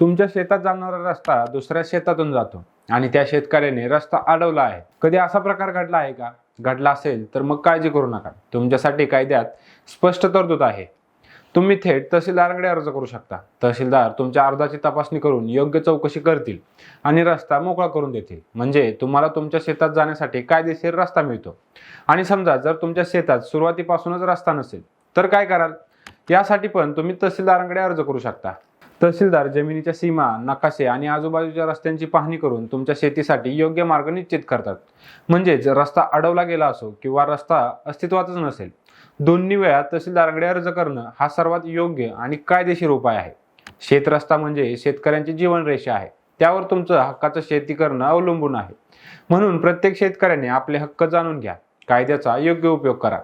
तुमच्या शेतात जाणारा रस्ता दुसऱ्या शेतातून जातो आणि त्या शेतकऱ्याने रस्ता अडवला आहे. कधी असा प्रकार घडला आहे का? घडला असेल तर मग काळजी करू नका. तुमच्यासाठी कायद्यात स्पष्ट तरतूद आहे. तुम्ही थेट तहसीलदाराकडे अर्ज करू शकता. तहसीलदार तुमच्या अर्जाची तपासणी करून योग्य चौकशी करतील आणि रस्ता मोकळा करून देतील. म्हणजे तुम्हाला तुमच्या शेतात जाण्यासाठी कायदेशीर रस्ता मिळतो. आणि समजा जर तुमच्या शेतात सुरुवातीपासूनच रस्ता नसेल तर काय कराल? यासाठी पण तुम्ही तहसीलदारांकडे अर्ज करू शकता. तहसीलदार जमिनीच्या सीमा नकाशे आणि आजूबाजूच्या रस्त्यांची पाहणी करून तुमच्या शेतीसाठी योग्य मार्ग निश्चित करतात. म्हणजेच रस्ता अडवला गेला असो किंवा रस्ता अस्तित्वातच नसेल दोन्ही वेळा तहसीलदाराकडे अर्ज करणं हा सर्वात योग्य आणि कायदेशीर उपाय आहे. शेतरस्ता म्हणजे शेतकऱ्यांची जीवनरेषा आहे. त्यावर तुमचं हक्काचं शेती करणं अवलंबून आहे. म्हणून प्रत्येक शेतकऱ्याने आपले हक्क जाणून घ्या. कायद्याचा योग्य उपयोग करा.